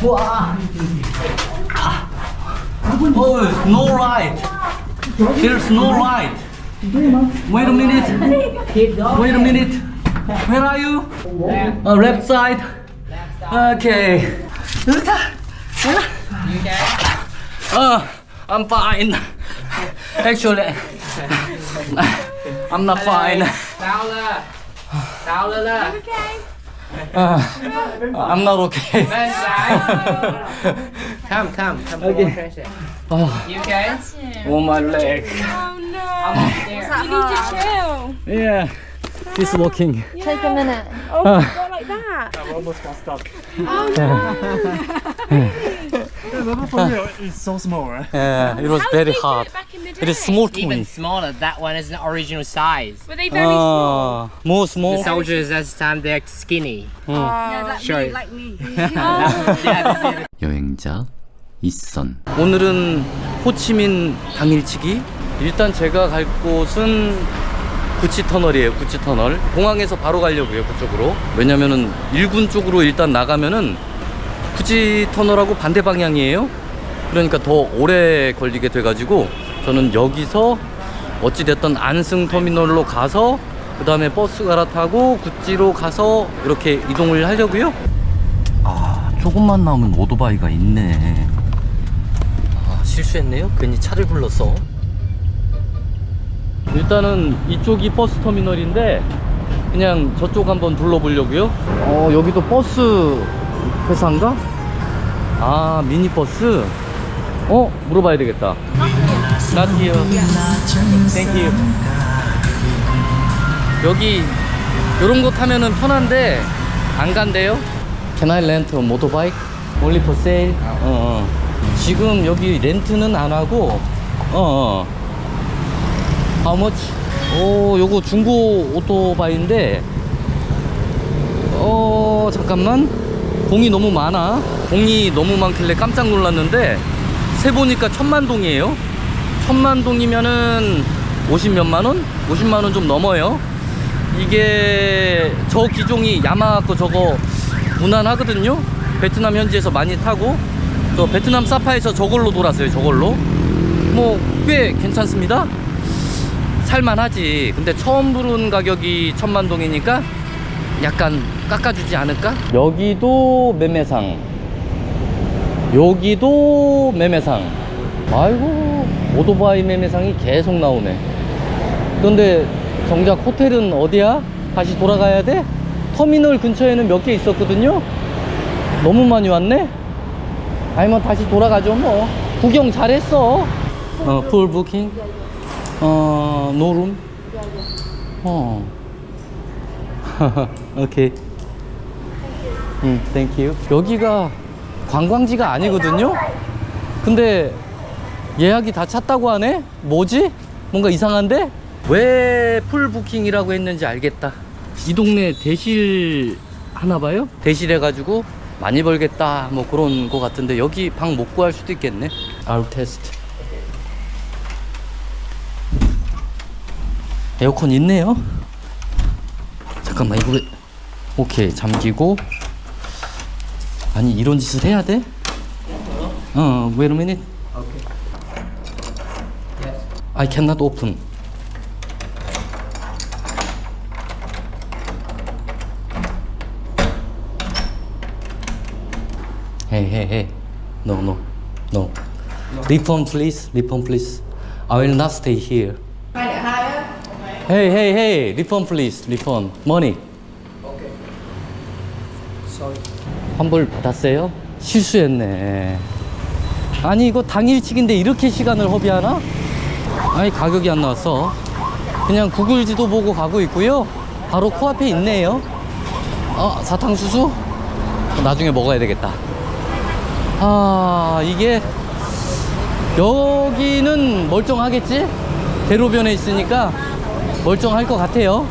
Wow. Oh, no light. There's no light. Wait a minute. Wait a minute. Where are you? Uh, left side. Okay. You okay? Uh, I'm fine. Actually, I'm not fine. Sao lên Sao lên lên Uh, I'm not okay. Lên trái Come, come, come to Okay. okay. fresh air. Oh, You okay? oh my leg. Oh no. Almost there. You need to chill. Yeah, it's working. Take a minute. Oh, Uh, go like that. It's so small, right? yeah, it was How very did they do hard. it back in the It is day? small to Even me. smaller, that one is an original size. Were they very small? Uh, more The small. soldiers at the time, they're skinny. Yeah, like Show me, like me. 여행자 이선 오늘은 호치민 당일치기. 일단 제가 갈 곳은 구치 터널이에요. 구치 터널. 공항에서 바로 가려고요. 그쪽으로. 왜냐면은 일군 쪽으로 일단 나가면은 구치 터널하고 반대 방향이에요. 그러니까 더 오래 걸리게 돼가지고 저는 여기서 어찌 됐던 안승 터미널로 가서 그 다음에 버스 갈아타고 구찌로 가서 이렇게 이동을 하려고요. 아 조금만 나오면 오토바이가 있네. 아, 실수했네요. 괜히 차를 불렀어. 일단은 이쪽이 버스 터미널인데 그냥 저쪽 한번 둘러보려고요. 어, 여기도 버스 회사인가? 아, 미니버스? 어, 물어봐야 되겠다. Not here. Thank you. 여기 요런 거 타면은 편한데 안 간대요. Can I rent a motorbike? Only for sale? 어, 어. 지금 여기 렌트는 안 하고 어, 어. How much? 오, 요거 중고 오토바이인데 어, 잠깐만. 공이 너무 많아. 공이 너무 많길래 깜짝 놀랐는데 세 보니까 천만 동이에요. 천만 동이면은 50 몇만 원? 50만 원 좀 넘어요. 이게 저 기종이 야마하 거 저거 무난하거든요. 베트남 현지에서 많이 타고 또 베트남 사파에서 저걸로 돌았어요. 저걸로 뭐 꽤 괜찮습니다. 살만하지. 근데 처음 부른 가격이 천만 동이니까 약간 깎아주지 않을까? 여기도 매매상. 여기도 매매상. 아이고 오토바이 매매상이 계속 나오네. 그런데 정작 호텔은 어디야? 다시 돌아가야 돼? 터미널 근처에는 몇 개 있었거든요? 너무 많이 왔네? 아니면 다시 돌아가죠 뭐 구경 잘했어 어, 풀 부킹? 어, 노룸? 어 오케이 음, 땡큐 여기가 관광지가 아니거든요? 근데 예약이 다 찼다고 하네? 뭐지? 뭔가 이상한데? 왜 풀부킹이라고 했는지 알겠다. 이 동네 대실 하나 봐요? 대실 해가지고 많이 벌겠다 뭐 그런 거 같은데 여기 방 못 구할 수도 있겠네. 아웃 테스트. 에어컨 있네요. 잠깐만 이거 왜- 오케이 잠기고 아니 이런 짓을 해야 돼? 어, wait a minute. I cannot open. Hey, hey, hey. No, no, no. Refund, please. Refund, please. I will not stay here. Hey, hey, hey. Refund, please. Refund. Money. 환불 받았어요? 실수했네. 아니 이거 당일치기인데 이렇게 시간을 허비하나? 아니 가격이 안 나왔어. 그냥 구글 지도 보고 가고 있고요. 바로 코앞에 있네요. 어 사탕수수? 나중에 먹어야 되겠다. 아 이게 여기는 멀쩡하겠지? 대로변에 있으니까 멀쩡할 것 같아요.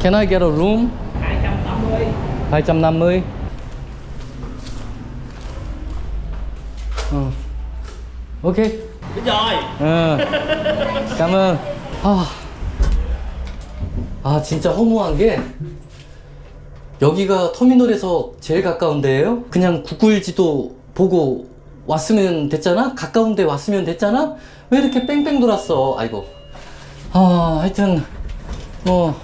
Can I get a room? 250. Ờ. Ok. Rồi. Cảm ơn. 아. 아, 진짜 허무한 게 여기가 터미널에서 제일 가까운 데예요? 그냥 구글 지도 보고 왔으면 됐잖아? 가까운 데 왔으면 됐잖아? 왜 이렇게 뺑뺑 돌았어? 아이고. 아, 하여튼, 뭐,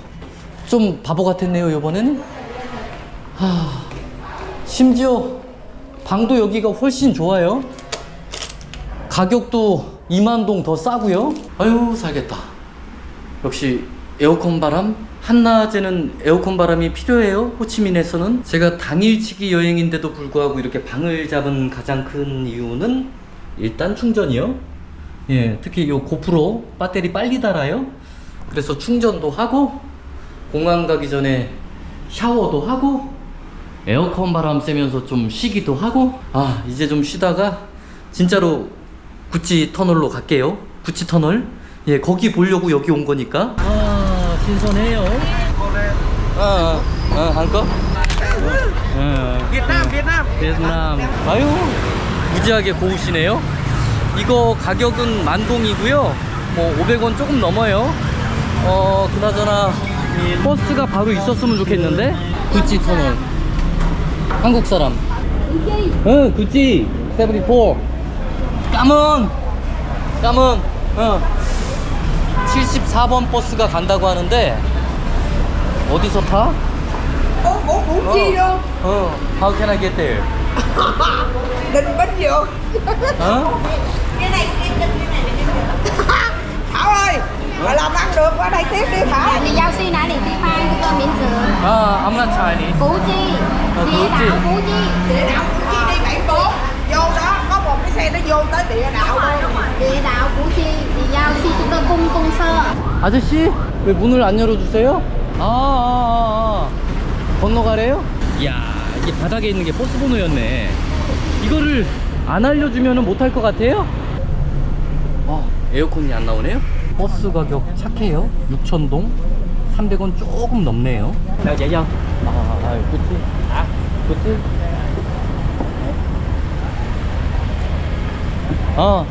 좀 바보 같았네요, 이번에는. 아, 심지어 방도 여기가 훨씬 좋아요. 가격도 2만 동 더 싸고요. 아유, 살겠다. 역시 에어컨 바람 한낮에는 에어컨 바람이 필요해요 호치민에서는 제가 당일치기 여행인데도 불구하고 이렇게 방을 잡은 가장 큰 이유는 일단 충전이요 예 특히 요 고프로 배터리 빨리 닳아요. 그래서 충전도 하고 공항 가기 전에 샤워도 하고 에어컨 바람 쐬면서 좀 쉬기도 하고 아 이제 좀 쉬다가 진짜로 구찌 터널로 갈게요. 구찌 터널. 예 거기 보려고 여기 온 거니까. 아 신선해요. 어, 어, 어 한꺼? Việt Nam, Việt Nam. 베트남. 아유 무지하게 고우시네요 이거 가격은 만동이고요. 뭐 500원 조금 넘어요. 어 그나저나 버스가 바로 있었으면 좋겠는데? 구찌 터널. 한국 사람. 응 구찌. 74 까문! 까문! 어. 74번 버스가 간다고 하는데 어디서 타? Ủa, ủa chi luôn 어. How can I get there? Bến Dược 어? cái này cái chân cái này cái này thảo ơi gọi làm ăn được qua đây tiếp đi thảo thì giao si nãy để đi mang cho con miễn dừa ờ ông là trời đi cú chi ờ, cú chi cú chi địa đạo cú chi đi bảy bốn vô đó có một cái xe nó vô tới địa đạo thôi địa đạo cú chi thì giao si chúng tôi cung cung sơ 아저씨 왜 문을 안 열어주세요? 아, 아, 아. 건너가래요? 이야 이게 바닥에 있는 게 버스 번호였네 이거를 안 알려주면 못할 것 같아요? 아 에어컨이 안 나오네요? 버스 가격 착해요? 6천동? 300원 조금 넘네요. 야 얘야. 아, 아 그치? 아 그치? 아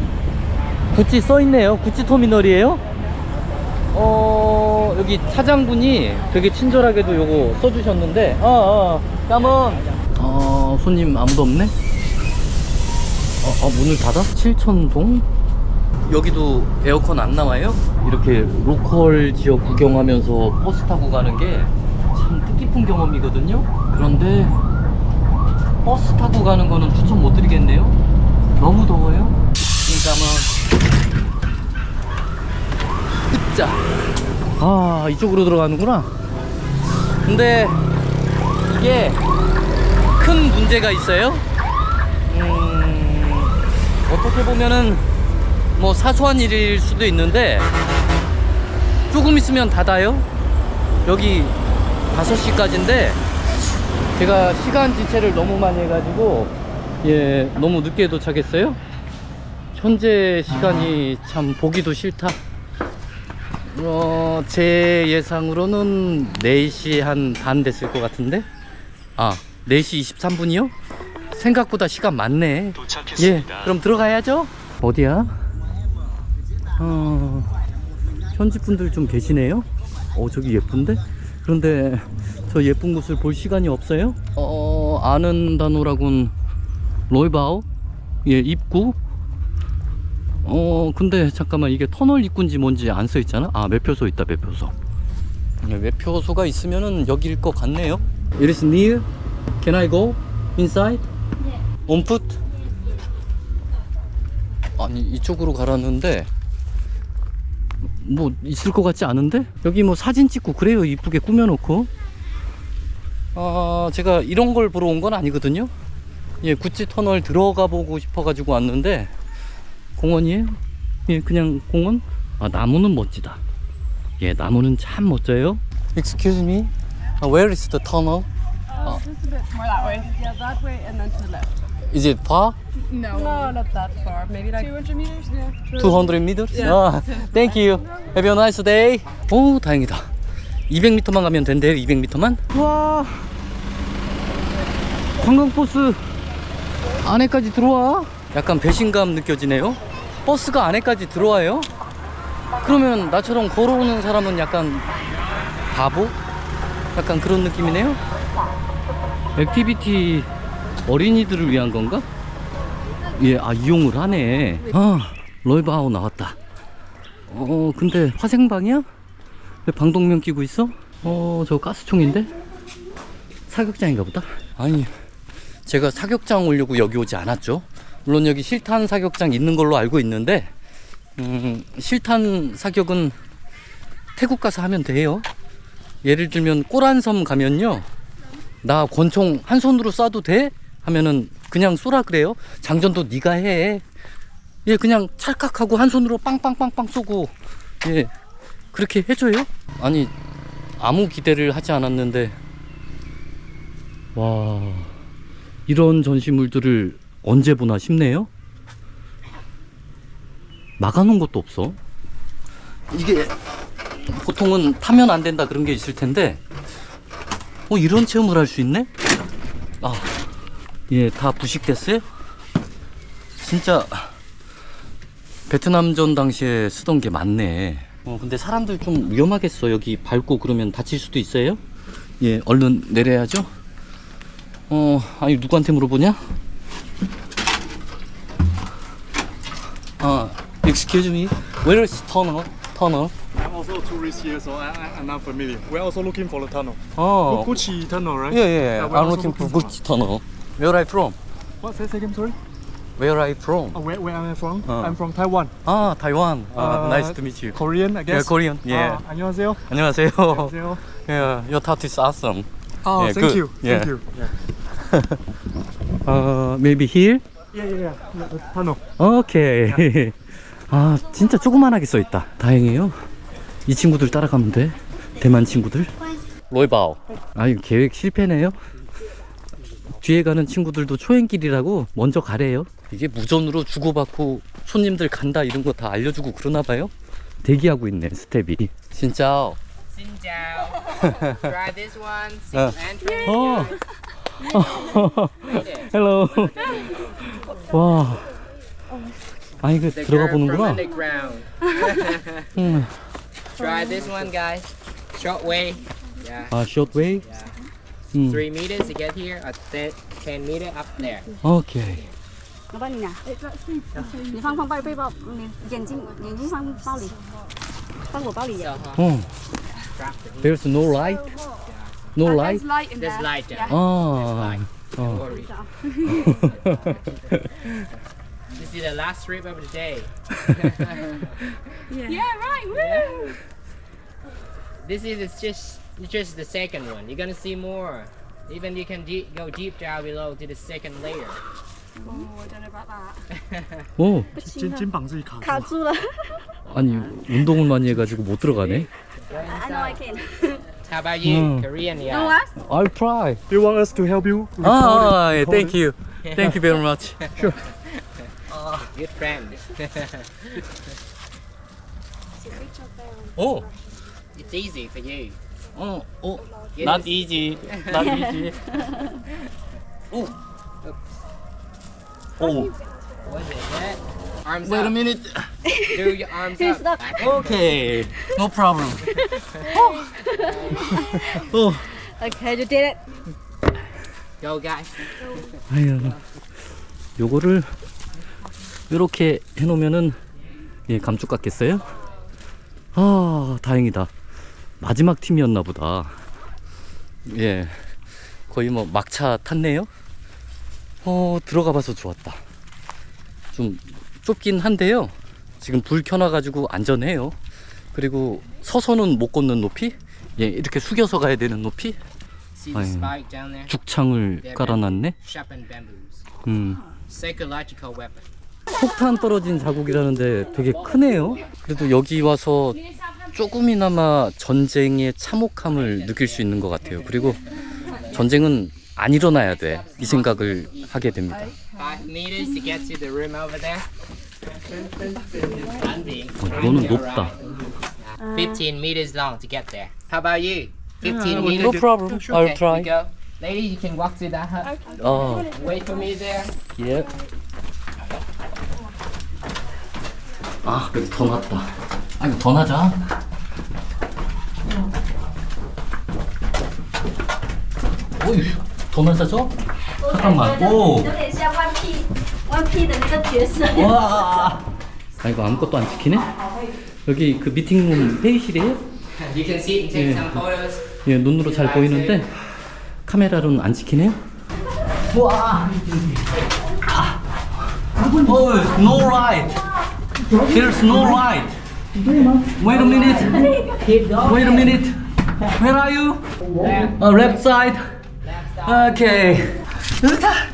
구찌 써있네요. 구찌 터미널이에요? 어 여기 차장분이 되게 친절하게도 요거 써주셨는데 어 어 까문 어 손님 아무도 없네? 어, 어 문을 닫아? 7천동 여기도 에어컨 안 나와요? 이렇게 로컬 지역 구경하면서 버스 타고 가는 게 참 뜻깊은 경험이거든요. 그런데 버스 타고 가는 거는 추천 못 드리겠네요. 너무 더워요. 그러니까 으짜. 아 이쪽으로 들어가는구나. 근데 이게 큰 문제가 있어요. 음, 어떻게 보면은 뭐 사소한 일일 수도 있는데 조금 있으면 닫아요. 여기 5시까지인데 제가 시간 지체를 너무 많이 해가지고 예 너무 늦게 도착했어요. 현재 시간이 참 보기도 싫다. 어, 제 예상으로는 4시 한 반 됐을 것 같은데? 아 4시 23분이요? 생각보다 시간 많네. 예 그럼 들어가야죠. 어디야? 어, 현지 분들 좀 계시네요? 어 저기 예쁜데? 그런데 저 예쁜 곳을 볼 시간이 없어요? 어 아는 단어라곤 로이바오? 예 입구? 어 근데 잠깐만 이게 터널 입구인지 뭔지 안 써 있잖아? 아 매표소 있다 매표소. 네, 매표소가 있으면은 여기일 것 같네요. It is near. Can I go inside? On foot? 아니 이쪽으로 가라는데 뭐 있을 것 같지 않은데? 여기 뭐 사진 찍고 그래요 이쁘게 꾸며놓고 아 제가 이런 걸 보러 온 건 아니거든요 예 구찌 터널 들어가 보고 싶어 가지고 왔는데 공원이에요? 예, 그냥 공원? 아, 나무는 멋지다. 예, 나무는 참 멋져요. Excuse me. Uh, where is the tunnel? Uh, just a bit more that way. Yeah, that way and then to the left. Is it far? No. No, not that far. Maybe like 200 meters? Yeah. 200 meters? Yeah. 아, thank you. Have a nice day. 오, 다행이다. 200m만 가면 된대요, 200m만? 와. 관광버스 안에까지 들어와. 약간 배신감 느껴지네요. 버스가 안에까지 들어와요? 그러면 나처럼 걸어오는 사람은 약간 바보? 약간 그런 느낌이네요. 액티비티 어린이들을 위한 건가? 예, 아, 이용을 하네. 아, 롤바오 나왔다. 어, 근데 화생방이야? 왜 방독면 끼고 있어? 어, 저 가스총인데? 사격장인가 보다? 아니, 제가 사격장 오려고 여기 오지 않았죠. 물론 여기 실탄 사격장 있는 걸로 알고 있는데, 음, 실탄 사격은 태국 가서 하면 돼요. 예를 들면 꼬란섬 가면요. 나 권총 한 손으로 쏴도 돼? 하면은 그냥 쏘라 그래요. 장전도 네가 해. 예, 그냥 찰칵하고 한 손으로 빵빵빵빵 쏘고 예, 그렇게 해줘요. 아니 아무 기대를 하지 않았는데 와 이런 전시물들을 언제 보나 싶네요. 막아놓은 것도 없어. 이게 보통은 타면 안 된다 그런 게 있을 텐데 어 이런 체험을 할 수 있네? 아, 예, 다 부식됐어요? 진짜 베트남전 당시에 쓰던 게 맞네. 어, 근데 사람들 좀 위험하겠어. 여기 밟고 그러면 다칠 수도 있어요. 예, 얼른 내려야죠. 어, 아니 누구한테 물어보냐? 아, excuse me. Where is tunnel? Tunnel? I'm also a tourist here, so I, I, I'm not familiar. We're also looking for the tunnel. Oh, Gucci tunnel, right? yeah, yeah. we're I'm looking for Gucci tunnel. Where are you from? What? Say, say again, sorry? Where are you from? Uh, where, where am I from? Uh. I'm from Taiwan. 아, Taiwan. 아, Uh, nice to meet you. Korean, I Yeah, guess. Korean. Yeah. Uh, 안녕하세요. 안녕하세요. 안녕하세요. Yeah, your tattoo is awesome. Oh, Yeah, thank good. you. Yeah. Thank you. Yeah. Uh, maybe here? Yeah, yeah, yeah. yeah the tunnel. 오케이. 아, 진짜 조그만하게 써 있다. 다행이에요. 이 친구들 따라가면 돼. 대만 친구들. 로이바오. 아, 이거 계획 실패네요. 뒤에 가는 친구들도 초행길이라고 먼저 가래요. 이게 무전으로 주고받고 손님들 간다 이런 거 다 알려주고 그러나 봐요. 대기하고 있네, 스텝이. 진짜. Chào. Try this one. Uh. 어. It. 헬로. 와. 아, 이거 The 들어가 보는구나. 음. Try this one, guys. Short way. Yeah. 아, 숏웨이? Yeah. Mm. Three meters to get here, a ten, 10 meter up there. Okay. 老板，你拿，你放放包背包，你眼镜眼镜放包里，放我包里。Oh, there's no light. No light. light in There's light. there. Oh. Don't oh. worry. this is the last trip of the day. Yeah, Yeah. right. Woo! This is just It's just the second one. You're gonna see more. Even you can de go deep down below to the second layer. Oh, I don't know about that. 오 찐, 찐방석이 가구. 가주라. 아니 운동을 많이 해가지고 못 들어가네. Go I know I inside. can. How about you? Hmm. Korean, yeah. I'll try. Do you want us to help you? record it? 아, 예, thank you, thank you very much. Good friend. It's easy for you. 어, 어. Not easy. Not easy. 오. 오. What is that? Arms Wait a up. minute. Do your arms He's up. Back up. Okay. No problem. 어. Okay, you did it. Go, guys. 아유. 요거를 이렇게 해놓으면은 예 감쪽 같겠어요? 아 다행이다 마지막 팀이었나 보다. 예. 거의 뭐 막차 탔네요. 어 들어가 봐서 좋았다. 좀 좁긴 한데요. 지금 불 켜놔가지고 안전해요. 그리고 서서는 못 걷는 높이? 예 이렇게 숙여서 가야 되는 높이? There? 죽창을 깔아놨네. 음. 폭탄 떨어진 자국이라는데 되게 크네요. 그래도 여기 와서 조금이나마 전쟁의 참혹함을 느낄 수 있는 것 같아요. 그리고 전쟁은 안 일어나야 돼. 이 생각을 하게 됩니다. 어, 이거는 높다. 15 meters long to get there. How about you? 15 No meters. problem. I'll Okay, try. go. Lady, you can walk through that hut. 어, Wait for me there. 예. 아, 여기 더 낫다. 아, 이거 더 나자. 어휴. 돈 사줘? 잠깐만. 오. 有点像 One P One P 的那个角色。 와. 아 이거 아무것도 안 찍히네? 여기 그 미팅룸 회의실이에요? You can sit and take some photos. 예, 눈으로 잘 보이는데 카메라로는 안 찍히네요. 와. 아. Oh, no light. There's no light. Wait a minute. Wait a minute. Where are you? Uh, left side. Okay. You okay?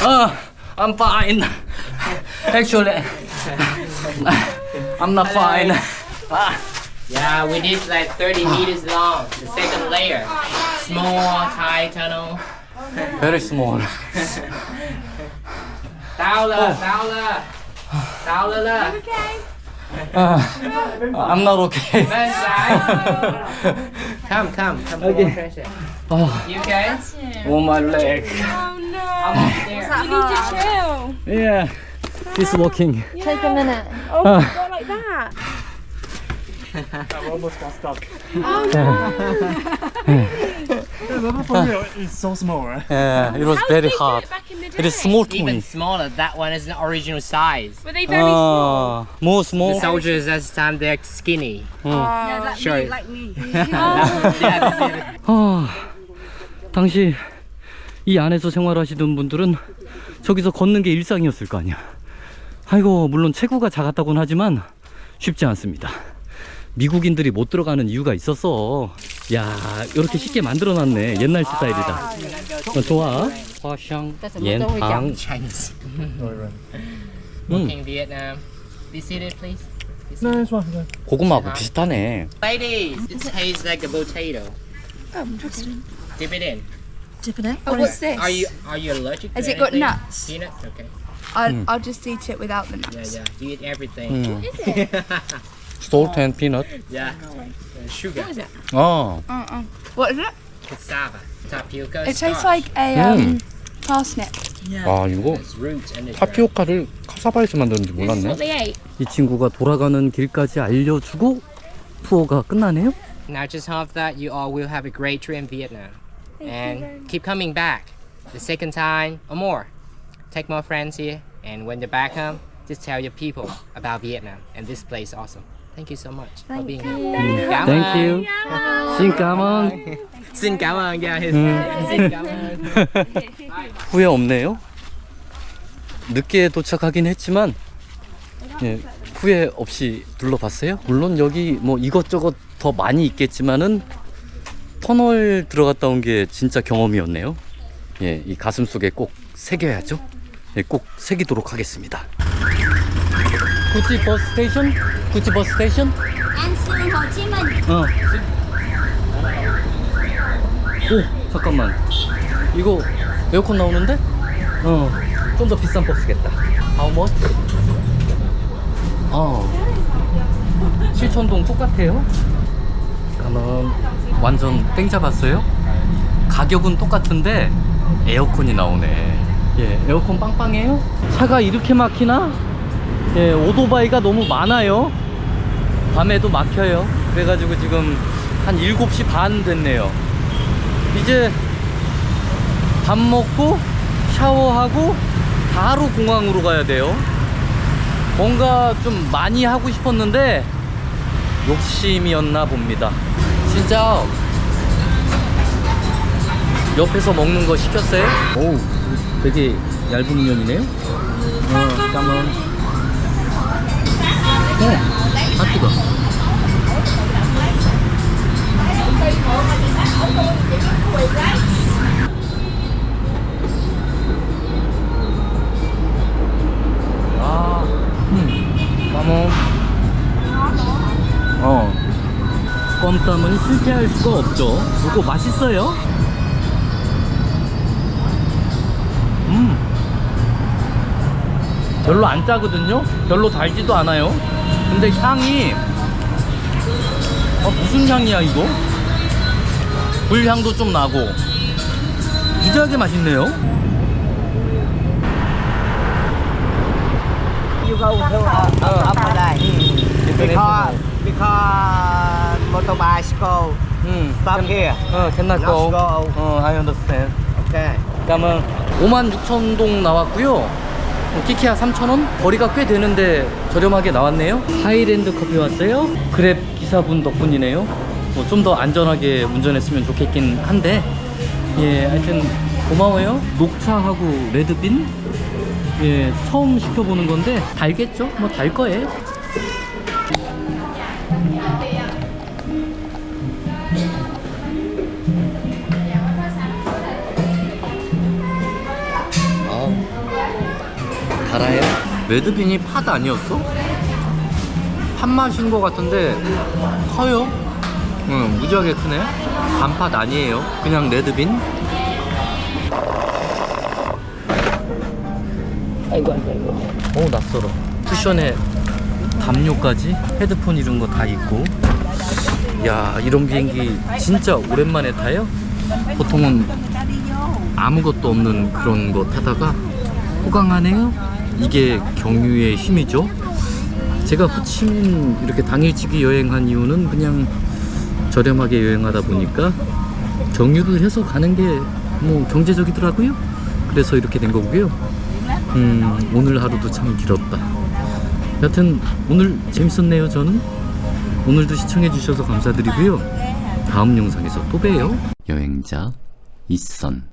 Uh, I'm fine. Actually, I'm not fine. Ah. Yeah, we did like 30 meters long. The second layer. Small, tight tunnel. Very small. Fowler, Fowler. Fowler. Uh, I'm not okay. Come, come, come. Okay. Okay. Oh, You okay? oh my leg. Almost there. You need to chill. Yeah, it's working. Take a minute. Oh, Uh, go like that. I almost got stuck. Oh The level for me is so small. Right? yeah, it was very hard. Back in the day. It is small to Even me. smaller. That one is the original size. Were they very small? Uh, more The small. soldiers at the time they're skinny. Like Sure. me, like me. yeah, 아, 당시 이 안에서 생활하시던 분들은 저기서 걷는 게 일상이었을 거 아니야. 아이고, 물론 체구가 작았다고는 하지만 쉽지 않습니다. 미국인들이 못 들어가는 이유가 있었어. 야, 이렇게 쉽게 만들어 놨네. 옛날 스타일이다. 어, 좋아. 화샹, 옌방. Chinese. 음, Working Vietnam. Be seated, please. It's fine. 고구마하고 비슷하네. Ladies, it tastes like a potato. Oh, interesting. Dip it in. Dip it in. Oh, what's this? Are you are you allergic? Has to it got anything? nuts? Peanuts. Okay. I'll, I'll just eat it without the Yeah, nuts. yeah. You eat everything. 음. Salt and peanut. yeah. Uh, sugar. 어. Uh-uh. What is it? Cassava. Tapioca. It tastes starch. like a um, parsnip. 아, 이거 It's roots and it's 타피오카를 카사바에서 만드는지 몰랐네. They ate. 이 친구가 돌아가는 길까지 알려주고 투어가 끝나네요. Now, just hope that you all will have a great trip in Vietnam and keep coming back the second time or more. Take more friends here, and when you're back home, just tell your people about Vietnam and this place also. Thank you so much for being here. Cảm Thank ơn. you. Xin cảm ơn. Xin cảm ơn. Yeah, his, 음. xin cảm ơn. 후회 없네요. 늦게 도착하긴 했지만 예, 후회 없이 둘러봤어요. 물론 여기 뭐 이것저것 더 많이 있겠지만은 터널 들어갔다 온 게 진짜 경험이었네요. 예, 이 가슴 속에 꼭 새겨야죠. 예, 꼭 새기도록 하겠습니다. 구찌 버스 스테이션? 구찌 버스 스테이션? An Sương Hồ Chí Minh. 어. 오, 잠깐만. 이거 에어컨 나오는데? 어. 좀 더 비싼 버스겠다. How much? 어. 7천동 똑같아요? 그러면 완전 땡 잡았어요? 가격은 똑같은데 에어컨이 나오네. 예, 에어컨 빵빵해요? 차가 이렇게 막히나? 예, 오토바이가 너무 많아요. 밤에도 막혀요. 그래가지고 지금 한 7시 반 됐네요. 이제 밥 먹고 샤워하고 바로 공항으로 가야 돼요. 뭔가 좀 많이 하고 싶었는데 욕심이었나 봅니다. 진짜 옆에서 먹는 거 시켰어요? 오, 되게 얇은 면이네요. 어, 잠깐만. 어, 아 뜨거. 아, 음, 까먹. 어. 껌땀은 실패할 수가 없죠. 이거 맛있어요. 별로 안 짜거든요. 별로 달지도 않아요. 근데 향이 어, 무슨 향이야 이거? 불향도 좀 나고 무지하게 맛있네요. Uh. Because because motorbicycle 음. Stop here. 어, cannot go. Not go. 어, I understand. Okay. 그러면 5만 6천 동 나왔고요. 어, 키키야 3천 원? 거리가 꽤 되는데 저렴하게 나왔네요. 하이랜드 커피 왔어요. 그랩 기사분 덕분이네요. 뭐 좀 더 안전하게 운전했으면 좋겠긴 한데, 예, 하여튼 고마워요. 녹차하고 레드빈, 예, 처음 시켜보는 건데 달겠죠? 뭐 달 거예요. 달아요? 레드빈이 팥 아니었어? 팥 맛인 것 같은데 커요? 응 무지하게 크네 단팥 아니에요 그냥 레드빈 아이고 아이고 아이고 어우 낯설어 쿠션에 담요까지 헤드폰 이런 거 다 있고 야 이런 비행기 진짜 오랜만에 타요? 보통은 아무것도 없는 그런 거 타다가 호강하네요. 이게 경유의 힘이죠. 제가 호치민 이렇게 당일치기 여행한 이유는 그냥 저렴하게 여행하다 보니까 경유를 해서 가는 게 뭐 경제적이더라고요. 그래서 이렇게 된 거고요. 음, 오늘 하루도 참 길었다. 여튼 오늘 재밌었네요, 저는. 오늘도 시청해 주셔서 감사드리고요. 다음 영상에서 또 봬요. 여행자 이선